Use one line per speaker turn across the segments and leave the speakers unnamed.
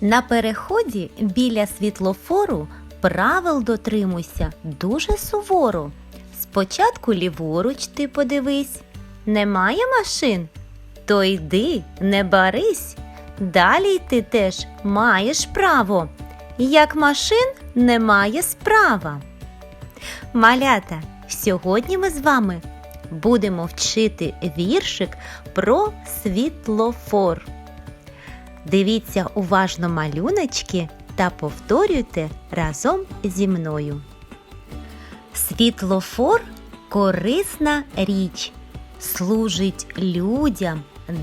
На переході біля світлофору правил дотримуйся дуже суворо. Спочатку ліворуч ти подивись. Немає машин? То йди, не барись. Далі йти теж маєш право. Як машин немає справа. Малята, сьогодні ми з вами будемо вчити віршик про світлофор. Дивіться уважно малюночки та повторюйте разом зі мною. Світлофор корисна річ, служить людям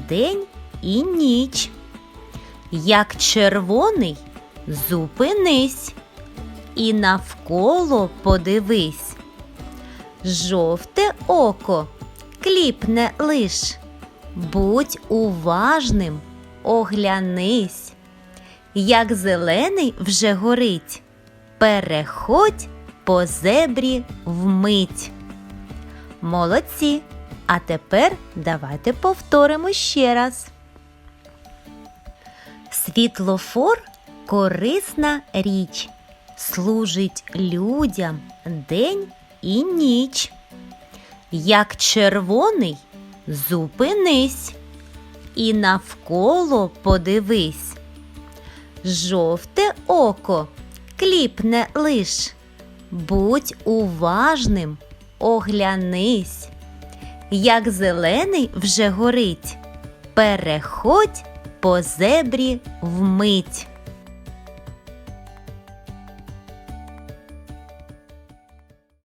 день і ніч. Як червоний, зупинись і навколо подивись. Жовте око кліпне лиш, будь уважним, оглянись. Як зелений вже горить, переходь по зебрі вмить. Молодці! А тепер давайте повторимо ще раз. Світлофор корисна річ, служить людям день і ніч. Як червоний, зупинись і навколо подивись. Жовте око кліпне лиш, будь уважним, оглянись. Як зелений вже горить, переходь по зебрі вмить.